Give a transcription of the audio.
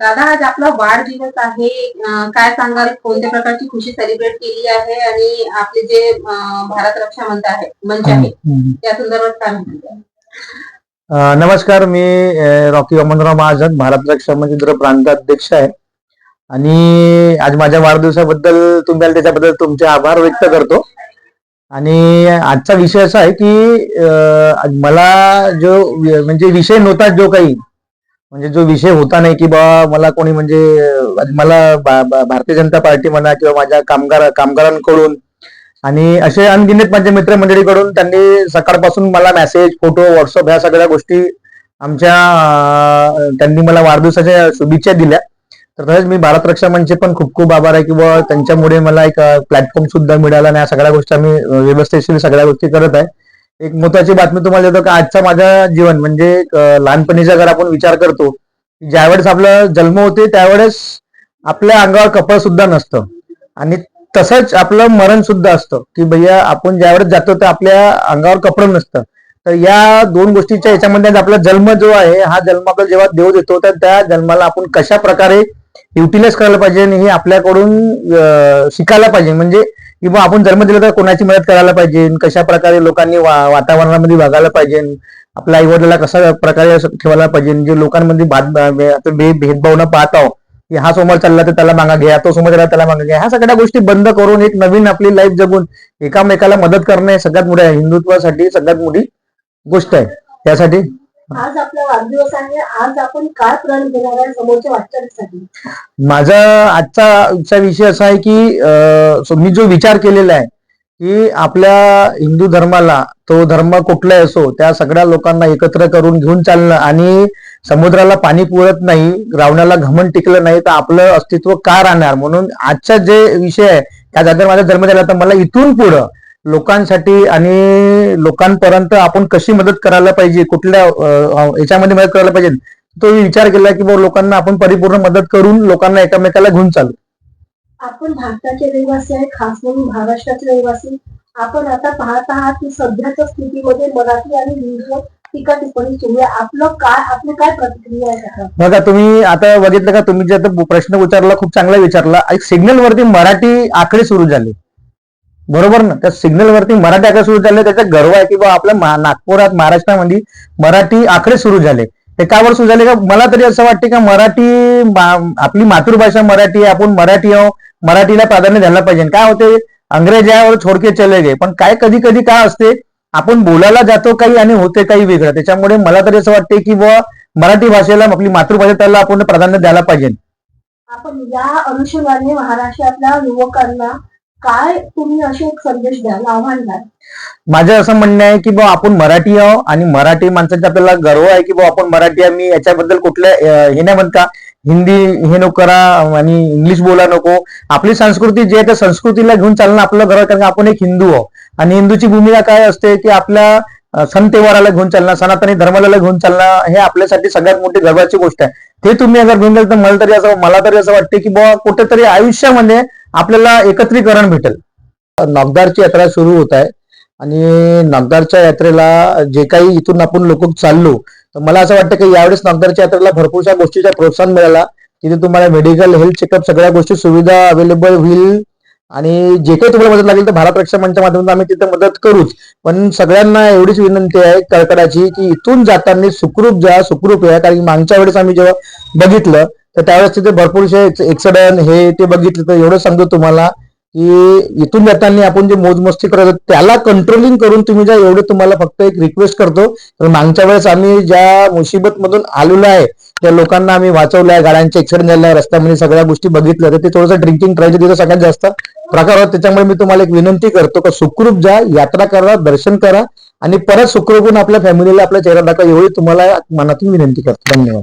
दादा आज आपला वाढदिवस आहे. काय सांगाल? कोणत्या प्रकारची खुशी सेलिब्रेट केली आहे? आणि आपले जे भारत रक्षा मंच आहे मंच आहे. त्या संदर्भात काय म्हणतात नमस्कार. मी रॉकी वामनराव महाजन भारत रक्षा मंदिर प्रांत अध्यक्ष आहे. आणि आज माझ्या वाढदिवसाबद्दल तुम्हाला त्याच्याबद्दल तुमचे आभार व्यक्त करतो. आणि आजचा विषय असा आहे की मला जो म्हणजे विषय नव्हता जो काही म्हणजे जो विषय होता नाही की बा मला कोणी म्हणजे मला भारतीय जनता पार्टी म्हणा किंवा माझ्या कामगार कामगारांकडून आणि असे अनगिनत माझ्या मित्रमंडळीकडून त्यांनी सकाळपासून मला मेसेज फोटो व्हॉट्सअप ह्या सगळ्या गोष्टी आमच्या त्यांनी मला वाढदिवसाच्या शुभेच्छा दिल्या. तर तसेच मी भारत रक्षा मंचचे पण खूप खूप आभार आहे किंवा त्यांच्यामुळे मला एक प्लॅटफॉर्म सुद्धा मिळाला आणि या सगळ्या गोष्टी आम्ही अं, व्यवस्थेशीर सगळ्या गोष्टी करत आहे. एक महत्वाची बातमी तुम्हाला देतो की? आजचा माझा जीवन म्हणजे लहानपणीचा जर आपण विचार करतो ज्यावेळेस आपला जन्म होते त्यावेळेस आपल्या अंगावर कपड सुद्धा नसतं. आणि तसंच आपलं मरण सुद्धा असतं. की भैया आपण ज्यावेळेस जातो तर आपल्या अंगावर कपड नसतं. तर या दोन गोष्टीच्या याच्यामध्ये आपला जन्म जो आहे हा जन्म आपला जेव्हा देव देतो तर त्या जन्माला आपण कशा प्रकारे युटिलाइज करायला पाहिजे आणि हे आपल्याकडून शिकायला पाहिजे. म्हणजे किंवा आपण जन्म दिला तर कोणाची मदत करायला पाहिजे? कशा प्रकारे लोकांनी वातावरणामध्ये वागायला पाहिजे? आपल्या आईवडिला कशा प्रकारे ठेवायला पाहिजे? जे लोकांमध्ये भात भेदभाव न पाहता हो, की हा समोर चालला तर त्याला मागा घ्या तो समोर चालला त्याला मागा घ्या. ह्या सगळ्या गोष्टी बंद करून एक नवीन आपली लाईफ जगून एकामेकाला मदत करणे सगळ्यात मोठ्या आहे. हिंदुत्वासाठी सगळ्यात मोठी गोष्ट आहे. त्यासाठी आज आपला वाढदिवस आहे. आज आपण काय प्रण घेणार आहे समोरच्या वाटचालीसाठी? माझा आजचा विषय असा आहे की अं, मी जो विचार केलेला आहे की आपल्या हिंदू धर्माला तो धर्म कुठलाही असो त्या सगळ्या लोकांना एकत्र करून घेऊन चालणं आणि समुद्राला पाणी पुरत नाही रावणाला घमन टिकलं नाही तर आपलं अस्तित्व का राहणार? म्हणून आजचा जे विषय आहे त्या जागेवर माझा जन्म झाला. तर मला इथून पुढं लोकांसाठी आणि लोकांपर्यंत आपण कशी मदत करायला पाहिजे कुठल्या याच्यामध्ये मदत करायला पाहिजे तो विचार केला की बाबा लोकांना आपण परिपूर्ण मदत करून लोकांना एकामेकाला घेऊन चालू. आपण भारताचे रहिवासी आहे खास म्हणून महाराष्ट्राचे रहिवासी. आपण आता पाहत आहात की सध्याच्या स्थितीमध्ये मराठी आणि टीका टिप्पणी सुरू आहे आपलं काय आपली काय प्रतिक्रिया आहे? बघा तुम्ही आता बघितलं का तुम्ही जे आता प्रश्न विचारला खूप चांगला विचारला. एक सिग्नल वरती मराठी आकडे सुरू झाले. बरोबर ना? त्या सिग्नल वरती मराठी आकडे सुरू झाले त्याचा गर्व आहे की बा आपल्या नागपुरात महाराष्ट्रामध्ये मराठी आकडे सुरू झाले. ते कावर सुरू झाले? का मला तरी असं वाटते का मराठी आपली मातृभाषा मराठी आहे आपण मराठी आहो मराठीला प्राधान्य द्यायला पाहिजे. काय होते? अंग्रेज यावर छोडके चले गे पण काय कधी कधी काय असते? आपण बोलायला जातो काही आणि होते काही वेगळं. त्याच्यामुळे मला तरी असं वाटते की बुवा मराठी भाषेला आपली मातृभाषा त्याला आपण प्राधान्य द्यायला पाहिजे. आपण या अनुषंगाने महाराष्ट्रातल्या युवकांना काय तुम्ही असे एक संदेश द्याल आव्हान द्याल? माझं असं म्हणणं आहे की बा आपण मराठी आहो आणि मराठी माणसाचा आपल्याला गर्व आहे की बा आपण मराठी आहे मी याच्याबद्दल कुठल्या हे नाही म्हणत. का हिंदी हे नको करा आणि इंग्लिश बोला नको. आपली संस्कृती जी आहे त्या संस्कृतीला घेऊन चालणं आपलं गर्व कारण आपण एक हिंदू आहो आणि हिंदूची भूमिका काय असते की आपल्या सन सण तेव्हाराला घेऊन चालणं सनातनी धर्माला घेऊन चालणं हे आपल्यासाठी सगळ्यात मोठी गर्वाची गोष्ट आहे. ते तुम्ही अगर घेऊन तर मला तरी असं मला तरी असं वाटते की बाबा कुठेतरी आयुष्यामध्ये आपल्याला एकत्रीकरण भेटेल. नागदारची यात्रा सुरू होत आहे. आणि नागदारच्या यात्रेला जे काही इथून आपण लोक चाललो तर मला असं वाटतं की यावेळेस नागदारच्या यात्रेला भरपूरशा गोष्टीचा प्रोत्साहन मिळाला. तिथे तुम्हाला मेडिकल हेल्थ चेकअप सगळ्या गोष्टी सुविधा अवेलेबल होईल. आणि जे काही तुम्हाला मदत लागेल तर भारत रक्षा मंचच्या माध्यमातून आम्ही तिथे मदत करूच. पण सगळ्यांना एवढीच विनंती आहे कळकडाची की इथून जाताना सुखरूप जा सुखरूप या. कारण की मागच्या वेळेस आम्ही जेव्हा बघितलं तर त्यावेळेस तिथे भरपूरसे एक्सिडंट हे ते बघितलं तर एवढं सांगतो तुम्हाला की इथून जाताना आपण जे मोजमस्ती करत त्याला कंट्रोलिंग करून तुम्ही जा एवढे तुम्हाला फक्त एक रिक्वेस्ट करतो तर मागच्या वेळेस आम्ही ज्या मुसीबत मधून आलेलो आहे त्या लोकांना आम्ही वाचवलं आहे गाड्यांचे एक्सिडेंट झाले आहे रस्त्यामध्ये सगळ्या गोष्टी बघितल्या तर ते थोडंसं ड्रिंकिंग ड्राईव्ह तिथं सगळ्यात जास्त प्रकार होत त्याच्यामुळे मी तुम्हाला एक विनंती करतो का सुखरूप जा यात्रा करा दर्शन करा आणि परत सुखरूप होऊन आपल्या फॅमिलीला आपल्या चेहरा दाखवा एवढी तुम्हाला मनातून विनंती करतो. धन्यवाद.